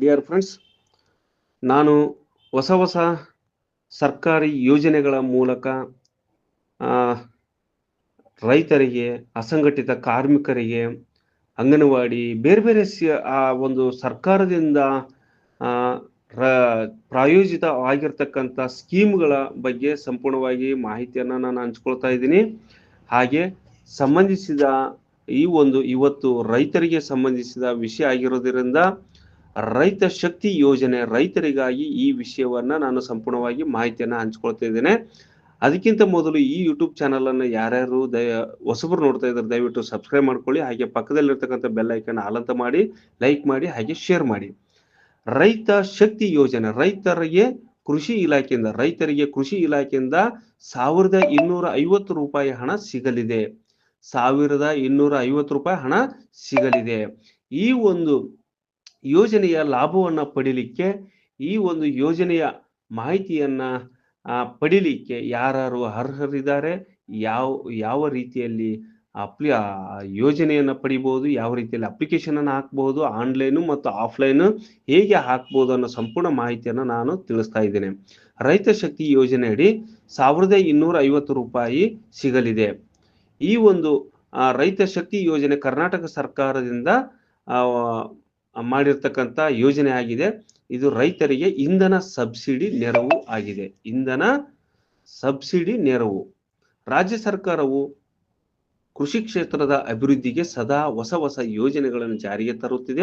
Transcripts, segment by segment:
Dear friends ನಾನು ಹೊಸ ಹೊಸ ಸರ್ಕಾರಿ ಯೋಜನೆಗಳ ಮೂಲಕ ರೈತರಿಗೆ, ಅಸಂಘಟಿತ ಕಾರ್ಮಿಕರಿಗೆ, ಅಂಗನವಾಡಿ, ಬೇರೆ ಬೇರೆ ಆ, ಒಂದು ಸರ್ಕಾರದಿಂದ ಪ್ರಾಯೋಜಿತ ಪ್ರಾಯೋಜಿತವಾಗಿರ್ತಕ್ಕಂಥ ಸ್ಕೀಮ್ಗಳ ಬಗ್ಗೆ ಸಂಪೂರ್ಣವಾಗಿ ಮಾಹಿತಿಯನ್ನು ನಾನು ಹಂಚ್ಕೊಳ್ತಾ ಇದ್ದೀನಿ. ಹಾಗೆ ಸಂಬಂಧಿಸಿದ ಈ ಒಂದು, ಇವತ್ತು ರೈತರಿಗೆ ಸಂಬಂಧಿಸಿದ ವಿಷಯ ಆಗಿರೋದ್ರಿಂದ ರೈತ ಶಕ್ತಿ ಯೋಜನೆ ರೈತರಿಗಾಗಿ ಈ ವಿಷಯವನ್ನ ನಾನು ಸಂಪೂರ್ಣವಾಗಿ ಮಾಹಿತಿಯನ್ನು ಹಂಚ್ಕೊಳ್ತಾ ಇದ್ದೇನೆ. ಅದಕ್ಕಿಂತ ಮೊದಲು ಈ ಯೂಟ್ಯೂಬ್ ಚಾನಲ್ ಅನ್ನು ಯಾರ್ಯಾರು ದಯ, ಹೊಸಬ್ರು ನೋಡ್ತಾ ಇದ್ದಾರೆ, ದಯವಿಟ್ಟು ಸಬ್ಸ್ಕ್ರೈಬ್ ಮಾಡ್ಕೊಳ್ಳಿ. ಹಾಗೆ ಪಕ್ಕದಲ್ಲಿರ್ತಕ್ಕಂಥ ಬೆಲ್ ಐಕನ್ ಆಲಂತ ಮಾಡಿ ಲೈಕ್ ಮಾಡಿ, ಹಾಗೆ ಶೇರ್ ಮಾಡಿ. ರೈತ ಶಕ್ತಿ ಯೋಜನೆ, ರೈತರಿಗೆ ಕೃಷಿ ಇಲಾಖೆಯಿಂದ, ರೈತರಿಗೆ ಕೃಷಿ ಇಲಾಖೆಯಿಂದ ಸಾವಿರದ ಇನ್ನೂರ ಐವತ್ತು ರೂಪಾಯಿ ಹಣ ಸಿಗಲಿದೆ. ಸಾವಿರದ ಇನ್ನೂರ ಐವತ್ತು ರೂಪಾಯಿ ಹಣ ಸಿಗಲಿದೆ. ಈ ಒಂದು ಯೋಜನೆಯ ಲಾಭವನ್ನು ಪಡೀಲಿಕ್ಕೆ ಈ ಒಂದು ಯೋಜನೆಯ ಮಾಹಿತಿಯನ್ನು ಪಡೀಲಿಕ್ಕೆ ಯಾರು ಅರ್ಹರಿದ್ದಾರೆ? ಯಾವ ಯಾವ ರೀತಿಯಲ್ಲಿ ಅಪ್ಲಿ ಯೋಜನೆಯನ್ನು ಪಡಿಬೋದು? ಯಾವ ರೀತಿಯಲ್ಲಿ ಅಪ್ಲಿಕೇಶನ್ ಅನ್ನು ಹಾಕಬಹುದು ಆನ್ಲೈನು ಮತ್ತು ಆಫ್ಲೈನು ಹೇಗೆ ಹಾಕ್ಬೋದು ಅನ್ನೋ ಸಂಪೂರ್ಣ ಮಾಹಿತಿಯನ್ನು ನಾನು ತಿಳಿಸ್ತಾ ಇದ್ದೇನೆ. ರೈತ ಶಕ್ತಿ ಯೋಜನೆಯಡಿ ಸಾವಿರದ ಇನ್ನೂರ ಐವತ್ತು ರೂಪಾಯಿ ಸಿಗಲಿದೆ. ಈ ಒಂದು ರೈತ ಶಕ್ತಿ ಯೋಜನೆ ಕರ್ನಾಟಕ ಸರ್ಕಾರದಿಂದ ಮಾಡಿರ್ತಕ್ಕಂಥ ಯೋಜನೆ ಆಗಿದೆ. ಇದು ರೈತರಿಗೆ ಇಂಧನ ಸಬ್ಸಿಡಿ ನೆರವು ಆಗಿದೆ. ಇಂಧನ ಸಬ್ಸಿಡಿ ನೆರವು. ರಾಜ್ಯ ಸರ್ಕಾರವು ಕೃಷಿ ಕ್ಷೇತ್ರದ ಅಭಿವೃದ್ಧಿಗೆ ಸದಾ ಹೊಸ ಹೊಸ ಯೋಜನೆಗಳನ್ನು ಜಾರಿಗೆ ತರುತ್ತಿದೆ.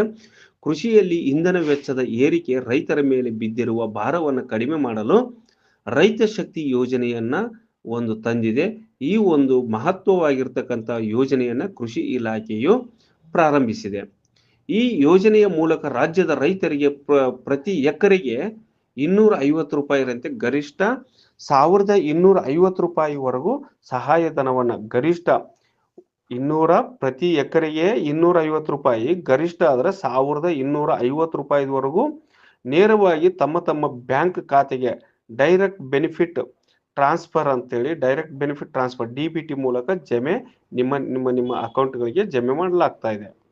ಕೃಷಿಯಲ್ಲಿ ಇಂಧನ ವೆಚ್ಚದ ಏರಿಕೆ ರೈತರ ಮೇಲೆ ಬಿದ್ದಿರುವ ಭಾರವನ್ನು ಕಡಿಮೆ ಮಾಡಲು ರೈತ ಶಕ್ತಿ ಯೋಜನೆಯನ್ನ ಒಂದು ತಂದಿದೆ. ಈ ಒಂದು ಮಹತ್ವವಾಗಿರ್ತಕ್ಕಂಥ ಯೋಜನೆಯನ್ನ ಕೃಷಿ ಇಲಾಖೆಯು ಪ್ರಾರಂಭಿಸಿದೆ. ಈ ಯೋಜನೆಯ ಮೂಲಕ ರಾಜ್ಯದ ರೈತರಿಗೆ ಪ್ರ- ಪ್ರತಿ ಎಕರೆಗೆ ಇನ್ನೂರ ಐವತ್ತು ರೂಪಾಯಿರಂತೆ ಗರಿಷ್ಠ ಸಾವಿರದ ಇನ್ನೂರ ಐವತ್ತು ರೂಪಾಯಿವರೆಗೂ ಸಹಾಯಧನವನ್ನು ಗರಿಷ್ಠ ಇನ್ನೂರ ಪ್ರತಿ ಎಕರೆಗೆ ಇನ್ನೂರ ಐವತ್ತು ರೂಪಾಯಿ, ಗರಿಷ್ಠ ಆದ್ರೆ ಸಾವಿರದ ಇನ್ನೂರ ಐವತ್ತು ರೂಪಾಯಿವರೆಗೂ ನೇರವಾಗಿ ತಮ್ಮ ತಮ್ಮ ಬ್ಯಾಂಕ್ ಖಾತೆಗೆ ಡೈರೆಕ್ಟ್ ಬೆನಿಫಿಟ್ ಟ್ರಾನ್ಸ್ಫರ್ ಅಂತೇಳಿ, direct benefit transfer, D B T ಮೂಲಕ ಜಮೆ ನಿಮ್ಮ ನಿಮ್ಮ ನಿಮ್ಮ ಅಕೌಂಟ್ಗಳಿಗೆ ಜಮೆ ಮಾಡಲಾಗ್ತಾ ಇದೆ.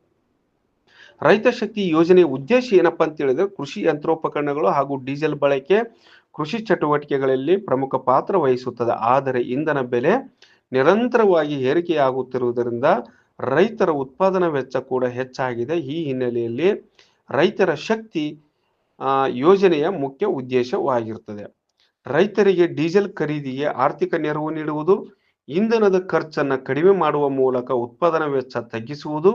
ರೈತ ಶಕ್ತಿ ಯೋಜನೆಯ ಉದ್ದೇಶ ಏನಪ್ಪ ಅಂತ ಹೇಳಿದ್ರೆ ಕೃಷಿ ಯಂತ್ರೋಪಕರಣಗಳು ಹಾಗೂ ಡೀಸೆಲ್ ಬಳಕೆ ಕೃಷಿ ಚಟುವಟಿಕೆಗಳಲ್ಲಿ ಪ್ರಮುಖ ಪಾತ್ರ ವಹಿಸುತ್ತದೆ. ಆದರೆ ಇಂಧನ ಬೆಲೆ ನಿರಂತರವಾಗಿ ಏರಿಕೆಯಾಗುತ್ತಿರುವುದರಿಂದ ರೈತರ ಉತ್ಪಾದನಾ ವೆಚ್ಚ ಕೂಡ ಹೆಚ್ಚಾಗಿದೆ. ಈ ಹಿನ್ನೆಲೆಯಲ್ಲಿ ರೈತರ ಶಕ್ತಿ ಯೋಜನೆಯ ಮುಖ್ಯ ಉದ್ದೇಶವಾಗಿರುತ್ತದೆ. ರೈತರಿಗೆ ಡೀಸೆಲ್ ಖರೀದಿಗೆ ಆರ್ಥಿಕ ನೆರವು ನೀಡುವುದು, ಇಂಧನದ ಖರ್ಚನ್ನು ಕಡಿಮೆ ಮಾಡುವ ಮೂಲಕ ಉತ್ಪಾದನಾ ವೆಚ್ಚ ತಗ್ಗಿಸುವುದು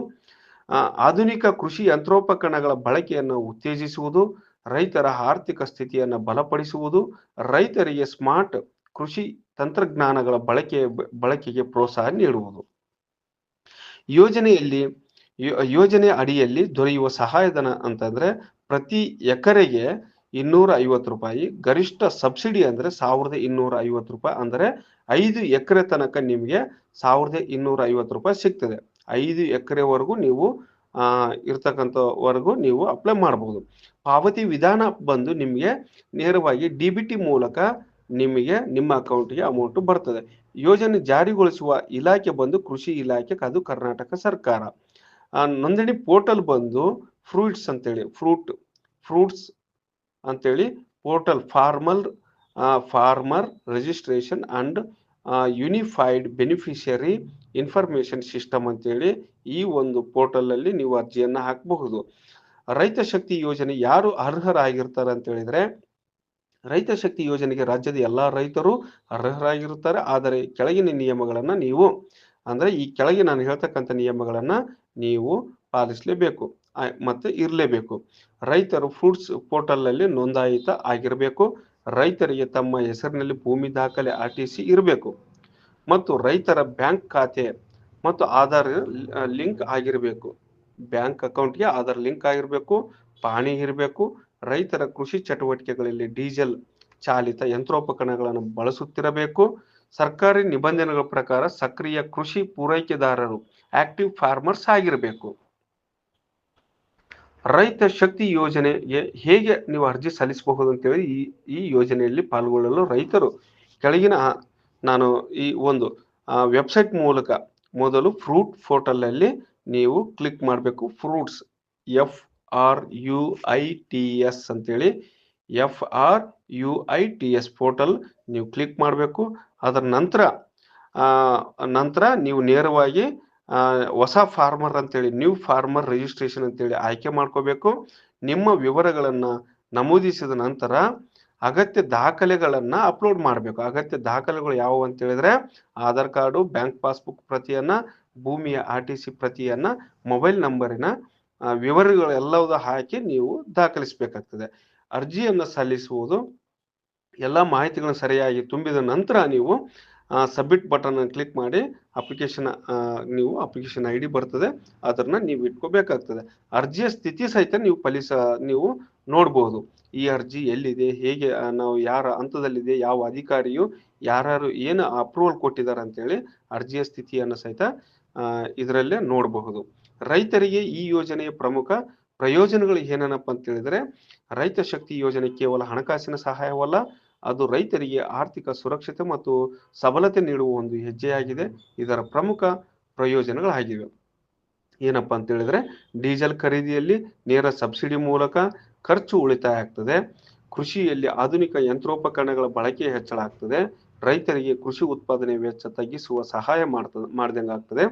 ಆಧುನಿಕ ಕೃಷಿ ಯಂತ್ರೋಪಕರಣಗಳ ಬಳಕೆಯನ್ನು ಉತ್ತೇಜಿಸುವುದು, ರೈತರ ಆರ್ಥಿಕ ಸ್ಥಿತಿಯನ್ನು ಬಲಪಡಿಸುವುದು, ರೈತರಿಗೆ ಸ್ಮಾರ್ಟ್ ಕೃಷಿ ತಂತ್ರಜ್ಞಾನಗಳ ಬಳಕೆ, ಬಳಕೆಗೆ ಪ್ರೋತ್ಸಾಹ ನೀಡುವುದು. ಯೋಜನೆಯಲ್ಲಿ ಯೋಜನೆ ಅಡಿಯಲ್ಲಿ ದೊರೆಯುವ ಸಹಾಯಧನ ಅಂತಂದ್ರೆ ಪ್ರತಿ ಎಕರೆಗೆ ಇನ್ನೂರ ಐವತ್ತು ರೂಪಾಯಿ, ಗರಿಷ್ಠ ಸಬ್ಸಿಡಿ ಅಂದ್ರೆ ಸಾವಿರದ ಇನ್ನೂರ ಐವತ್ತು ರೂಪಾಯಿ, ಅಂದ್ರೆ ಐದು ಎಕರೆ ತನಕ ನಿಮಗೆ ಸಾವಿರದ ಇನ್ನೂರ ಐವತ್ತು ರೂಪಾಯಿ ಸಿಗ್ತದೆ. ಐದು ಎಕರೆವರೆಗೂ ನೀವು ಇರ್ತಕ್ಕಂಥವರೆಗೂ ನೀವು ಅಪ್ಲೈ ಮಾಡಬಹುದು ಪಾವತಿ ವಿಧಾನ ಬಂದು ನಿಮಗೆ ನೇರವಾಗಿ ಡಿ ಬಿ ಟಿ ಮೂಲಕ ನಿಮಗೆ ನಿಮ್ಮ ಅಕೌಂಟ್ಗೆ ಅಮೌಂಟ್ ಬರ್ತದೆ. ಯೋಜನೆ ಜಾರಿಗೊಳಿಸುವ ಇಲಾಖೆ ಬಂದು ಕೃಷಿ ಇಲಾಖೆ, ಅದು ಕರ್ನಾಟಕ ಸರ್ಕಾರ. ನೋಂದಣಿ ಪೋರ್ಟಲ್ ಬಂದು ಫ್ರೂಟ್ಸ್ ಅಂತೇಳಿ ಫ್ರೂಟ್ ಫ್ರೂಟ್ಸ್ ಅಂತೇಳಿ portal formal farmer registration and unified beneficiary information system ಅಂತೇಳಿ ಈ ಒಂದು ಪೋರ್ಟಲ್ ಅಲ್ಲಿ ನೀವು ಅರ್ಜಿಯನ್ನು ಹಾಕಬಹುದು. ರೈತ ಶಕ್ತಿ ಯೋಜನೆ ಯಾರು ಅರ್ಹರಾಗಿರ್ತಾರೆ ಅಂತ ಹೇಳಿದ್ರೆ, ರೈತ ಶಕ್ತಿ ಯೋಜನೆಗೆ ರಾಜ್ಯದ ಎಲ್ಲಾ ರೈತರು ಅರ್ಹರಾಗಿರುತ್ತಾರೆ. ಆದರೆ ಕೆಳಗಿನ ನಿಯಮಗಳನ್ನು ನೀವು, ಅಂದ್ರೆ ಈ ಕೆಳಗೆ ನಾನು ಹೇಳ್ತಕ್ಕಂಥ ನಿಯಮಗಳನ್ನು ನೀವು ಪಾಲಿಸಲೇಬೇಕು. ಮತ್ತು ಇರಲೇಬೇಕು. ರೈತರು ಫ್ರೂಟ್ಸ್ ಪೋರ್ಟಲ್ ಅಲ್ಲಿ ನೋಂದಾಯಿತ ಆಗಿರಬೇಕು. ರೈತರಿಗೆ ತಮ್ಮ ಹೆಸರಿನಲ್ಲಿ ಭೂಮಿ ದಾಖಲೆ ಆರ್ ಟಿ ಸಿ ಇರಬೇಕು ಮತ್ತು ರೈತರ ಬ್ಯಾಂಕ್ ಖಾತೆ ಮತ್ತು ಆಧಾರ್ ಲಿಂಕ್ ಆಗಿರಬೇಕು. ಬ್ಯಾಂಕ್ ಅಕೌಂಟ್ಗೆ ಆಧಾರ್ ಲಿಂಕ್ ಆಗಿರಬೇಕು, ಪಾಣಿ ಇರಬೇಕು. ರೈತರ ಕೃಷಿ ಚಟುವಟಿಕೆಗಳಲ್ಲಿ ಡೀಸೆಲ್ ಚಾಲಿತ ಯಂತ್ರೋಪಕರಣಗಳನ್ನು ಬಳಸುತ್ತಿರಬೇಕು. ಸರ್ಕಾರಿ ನಿಬಂಧನೆಗಳ ಪ್ರಕಾರ ಸಕ್ರಿಯ ಕೃಷಿ ಪೂರೈಕೆದಾರರು ಆಕ್ಟಿವ್ ಫಾರ್ಮರ್ಸ್ ಆಗಿರಬೇಕು. ರೈತ ಶಕ್ತಿ ಯೋಜನೆಗೆ ಹೇಗೆ ನೀವು ಅರ್ಜಿ ಸಲ್ಲಿಸಬಹುದು ಅಂತೇಳಿ ಈ ಈ ಯೋಜನೆಯಲ್ಲಿ ಪಾಲ್ಗೊಳ್ಳಲು ರೈತರು ಕೆಳಗಿನ, ನಾನು ಈ ಒಂದು ವೆಬ್ಸೈಟ್ ಮೂಲಕ ಮೊದಲು ಫ್ರೂಟ್ ಪೋರ್ಟಲ್ ಅಲ್ಲಿ ನೀವು ಕ್ಲಿಕ್ ಮಾಡಬೇಕು. Fruits F R U I T S ಅಂತೇಳಿ F R U I T S portal ನೀವು ಕ್ಲಿಕ್ ಮಾಡಬೇಕು. ಅದರ ನಂತರ ನಂತರ ನೀವು ನೇರವಾಗಿ ಹೊಸ ಫಾರ್ಮರ್ ಅಂತೇಳಿ ನ್ಯೂ ಫಾರ್ಮರ್ ರಿಜಿಸ್ಟ್ರೇಷನ್ ಅಂತೇಳಿ ಆಯ್ಕೆ ಮಾಡ್ಕೋಬೇಕು. ನಿಮ್ಮ ವಿವರಗಳನ್ನ ನಮೂದಿಸಿದ ನಂತರ ಅಗತ್ಯ ದಾಖಲೆಗಳನ್ನ ಅಪ್ಲೋಡ್ ಮಾಡಬೇಕು. ಅಗತ್ಯ ದಾಖಲೆಗಳು ಯಾವುವು ಅಂತ ಹೇಳಿದ್ರೆ, ಆಧಾರ್ ಕಾರ್ಡು ಬ್ಯಾಂಕ್ ಪಾಸ್ಬುಕ್ ಪ್ರತಿಯನ್ನ, ಭೂಮಿಯ ಆರ್ ಟಿ ಸಿ ಪ್ರತಿಯನ್ನ ಮೊಬೈಲ್ ನಂಬರಿನ ವಿವರಗಳೆಲ್ಲವೂ ಹಾಕಿ ನೀವು ದಾಖಲಿಸಬೇಕಾಗ್ತದೆ. ಅರ್ಜಿಯನ್ನು ಸಲ್ಲಿಸುವುದು, ಎಲ್ಲ ಮಾಹಿತಿಗಳನ್ನು ಸರಿಯಾಗಿ ತುಂಬಿದ ನಂತರ ನೀವು ಸಬ್ಮಿಟ್ ಬಟನ್ ಕ್ಲಿಕ್ ಮಾಡಿ ಅಪ್ಲಿಕೇಶನ್ ನೀವು ಅಪ್ಲಿಕೇಶನ್ ಐ ಡಿ ಬರ್ತದೆ. ಅದನ್ನ ನೀವು ಇಟ್ಕೋಬೇಕಾಗ್ತದೆ. ಅರ್ಜಿಯ ಸ್ಥಿತಿ ಸಹಿತ ನೀವು ಫಲಿಸ ನೀವು ನೋಡಬಹುದು ಈ ಅರ್ಜಿ ಎಲ್ಲಿದೆ, ಹೇಗೆ ನಾವು ಯಾರ ಹಂತದಲ್ಲಿದೆ, ಯಾವ ಅಧಿಕಾರಿಯು, ಯಾರು ಏನು ಅಪ್ರೂವಲ್ ಕೊಟ್ಟಿದ್ದಾರೆ ಅಂತೇಳಿ ಅರ್ಜಿಯ ಸ್ಥಿತಿಯನ್ನು ಸಹಿತ ಇದರಲ್ಲೇ ನೋಡಬಹುದು. ರೈತರಿಗೆ ಈ ಯೋಜನೆಯ ಪ್ರಮುಖ ಪ್ರಯೋಜನಗಳು ಏನೇನಪ್ಪ ಅಂತ ಹೇಳಿದ್ರೆ ರೈತ ಶಕ್ತಿ ಯೋಜನೆ ಕೇವಲ ಹಣಕಾಸಿನ ಸಹಾಯವಲ್ಲ ಅದು ರೈತರಿಗೆ ಆರ್ಥಿಕ ಸುರಕ್ಷತೆ ಮತ್ತು ಸಬಲತೆ ನೀಡುವ ಒಂದು ಹೆಜ್ಜೆಯಾಗಿದೆ. ಇದರ ಪ್ರಮುಖ ಪ್ರಯೋಜನಗಳಾಗಿವೆ. ಏನಪ್ಪಾ ಅಂತ ಹೇಳಿದ್ರೆ, ಡೀಸೆಲ್ ಖರೀದಿಯಲ್ಲಿ ನೇರ ಸಬ್ಸಿಡಿ ಮೂಲಕ ಖರ್ಚು ಉಳಿತಾಯ ಆಗ್ತದೆ ಕೃಷಿಯಲ್ಲಿ ಆಧುನಿಕ ಯಂತ್ರೋಪಕರಣಗಳ ಬಳಕೆ ಹೆಚ್ಚಳ ಆಗ್ತದೆ. ರೈತರಿಗೆ ಕೃಷಿ ಉತ್ಪಾದನೆ ವೆಚ್ಚ ತಗ್ಗಿಸುವ ಸಹಾಯ ಮಾಡ್ತದೆ, ಮಾಡ್ದಂಗಾಗ್ತದೆ.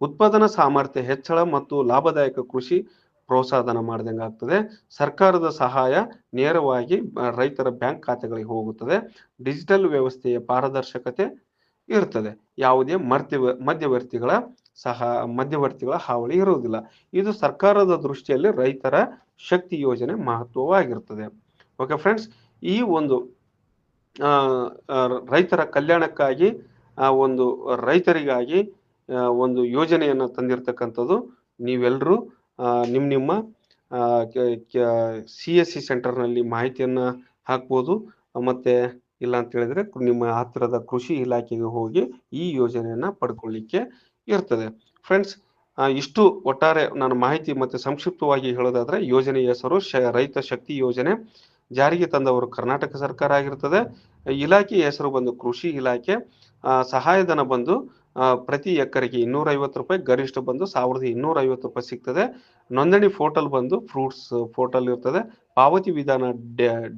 ಉತ್ಪಾದನಾ ಸಾಮರ್ಥ್ಯ ಹೆಚ್ಚಳ ಮತ್ತು ಲಾಭದಾಯಕ ಕೃಷಿ ಪ್ರೋತ್ಸಾಹನ ಮಾಡ್ದಂಗೆ ಆಗ್ತದೆ. ಸರ್ಕಾರದ ಸಹಾಯ ನೇರವಾಗಿ ರೈತರ ಬ್ಯಾಂಕ್ ಖಾತೆಗಳಿಗೆ ಹೋಗುತ್ತದೆ. ಡಿಜಿಟಲ್ ವ್ಯವಸ್ಥೆಯ ಪಾರದರ್ಶಕತೆ ಇರ್ತದೆ. ಯಾವುದೇ ಮಧ್ಯ ಮಧ್ಯವರ್ತಿಗಳ ಸಹ, ಮಧ್ಯವರ್ತಿಗಳ ಹಾವಳಿ ಇರುವುದಿಲ್ಲ. ಇದು ಸರ್ಕಾರದ ದೃಷ್ಟಿಯಲ್ಲಿ ರೈತರ ಶಕ್ತಿ ಯೋಜನೆ ಮಹತ್ವವಾಗಿರ್ತದೆ. ಓಕೆ ಫ್ರೆಂಡ್ಸ್ ಈ ಒಂದು ರೈತರ ಕಲ್ಯಾಣಕ್ಕಾಗಿ, ಆ, ಒಂದು ರೈತರಿಗಾಗಿ ಒಂದು ಯೋಜನೆಯನ್ನು ತಂದಿರತಕ್ಕಂಥದ್ದು ನೀವೆಲ್ಲರೂ ನಿಮ್ಮ ನಿಮ್ಮ ಸಿ ಎಸ್ ಸಿ ಸೆಂಟರ್ನಲ್ಲಿ ಮಾಹಿತಿಯನ್ನು ಹಾಕ್ಬೋದು. ಮತ್ತೆ ಇಲ್ಲ ಅಂತ ಹೇಳಿದ್ರೆ ನಿಮ್ಮ ಹತ್ತಿರದ ಕೃಷಿ ಇಲಾಖೆಗೆ ಹೋಗಿ ಈ ಯೋಜನೆಯನ್ನ ಪಡ್ಕೊಳ್ಳಿಕ್ಕೆ ಇರ್ತದೆ. ಫ್ರೆಂಡ್ಸ್ ಇಷ್ಟು ಒಟ್ಟಾರೆ ನಾನು ಮಾಹಿತಿ ಮತ್ತೆ ಸಂಕ್ಷಿಪ್ತವಾಗಿ ಹೇಳೋದಾದ್ರೆ ಯೋಜನೆಯ ಹೆಸರು ಶ, ರೈತ ಶಕ್ತಿ ಯೋಜನೆ. ಜಾರಿಗೆ ತಂದವರು ಕರ್ನಾಟಕ ಸರ್ಕಾರ ಆಗಿರ್ತದೆ. ಇಲಾಖೆಯ ಹೆಸರು ಬಂದು ಕೃಷಿ ಇಲಾಖೆ. ಸಹಾಯಧನ ಬಂದು ಪ್ರತಿ ಎಕರೆಗೆ ಇನ್ನೂರ ಐವತ್ತು ರೂಪಾಯಿ, ಗರಿಷ್ಠ ಬಂದು ಸಾವಿರದ ಇನ್ನೂರ ಐವತ್ತು ರೂಪಾಯಿ ಸಿಗ್ತದೆ. ನೋಂದಣಿ ಪೋರ್ಟಲ್ ಬಂದು ಫ್ರೂಟ್ಸ್ ಪೋರ್ಟಲ್ ಇರ್ತದೆ. ಪಾವತಿ ವಿಧಾನ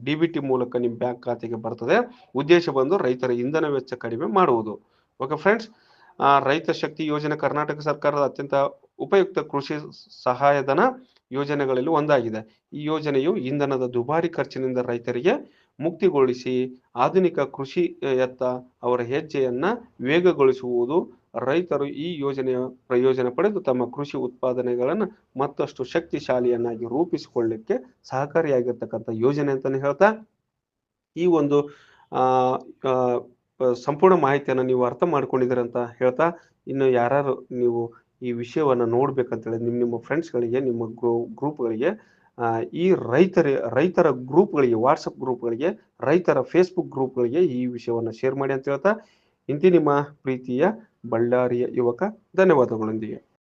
ಡಿ ಬಿ ಟಿ ಮೂಲಕ ನಿಮ್ಮ ಬ್ಯಾಂಕ್ ಖಾತೆಗೆ ಬರ್ತದೆ. ಉದ್ದೇಶ ಬಂದು ರೈತರ ಇಂಧನ ವೆಚ್ಚ ಕಡಿಮೆ ಮಾಡುವುದು. ಓಕೆ ಫ್ರೆಂಡ್ಸ್ ರೈತ ಶಕ್ತಿ ಯೋಜನೆ ಕರ್ನಾಟಕ ಸರ್ಕಾರದ ಅತ್ಯಂತ ಉಪಯುಕ್ತ ಕೃಷಿ ಸಹಾಯಧನ ಯೋಜನೆಗಳಲ್ಲಿ ಒಂದಾಗಿದೆ. ಈ ಯೋಜನೆಯು ಇಂಧನದ ದುಬಾರಿ ಖರ್ಚಿನಿಂದ ರೈತರಿಗೆ ಮುಕ್ತಿಗೊಳಿಸಿ, ಆಧುನಿಕ ಕೃಷಿಯತ್ತ ಅವರ ಹೆಜ್ಜೆಯನ್ನ ವೇಗಗೊಳಿಸುವುದು. ರೈತರು ಈ ಯೋಜನೆಯ ಪ್ರಯೋಜನ ಪಡೆದು ತಮ್ಮ ಕೃಷಿ ಉತ್ಪಾದನೆಗಳನ್ನು ಮತ್ತಷ್ಟು ಶಕ್ತಿಶಾಲಿಯನ್ನಾಗಿ ರೂಪಿಸಿಕೊಳ್ಳಕ್ಕೆ ಸಹಕಾರಿಯಾಗಿರ್ತಕ್ಕಂಥ ಯೋಜನೆ ಅಂತಾನೆ ಹೇಳ್ತಾ, ಈ ಒಂದು, ಆ ಸಂಪೂರ್ಣ ಮಾಹಿತಿಯನ್ನು ನೀವು ಅರ್ಥ ಮಾಡ್ಕೊಂಡಿದ್ದೀರ ಅಂತ ಹೇಳ್ತಾ, ಇನ್ನು ಯಾರು ನೀವು ಈ ವಿಷಯವನ್ನು ನೋಡ್ಬೇಕಂತೇಳಿ ನಿಮ್ಮ ನಿಮ್ಮ ಫ್ರೆಂಡ್ಸ್ಗಳಿಗೆ ನಿಮ್ಮ ಗ್ರೂ ಗ್ರೂಪ್ಗಳಿಗೆ ಈ ರೈತರ ರೈತರ ಗ್ರೂಪ್ಗಳಿಗೆ ವಾಟ್ಸಪ್ ಗ್ರೂಪ್ಗಳಿಗೆ ರೈತರ ಫೇಸ್ಬುಕ್ ಗ್ರೂಪ್ಗಳಿಗೆ ಈ ವಿಷಯವನ್ನು ಶೇರ್ ಮಾಡಿ ಅಂತ ಹೇಳ್ತಾ, ಇಂತಿ ನಿಮ್ಮ ಪ್ರೀತಿಯ ಬಳ್ಳಾರಿಯ ಯುವಕ, ಧನ್ಯವಾದಗಳೊಂದಿಗೆ.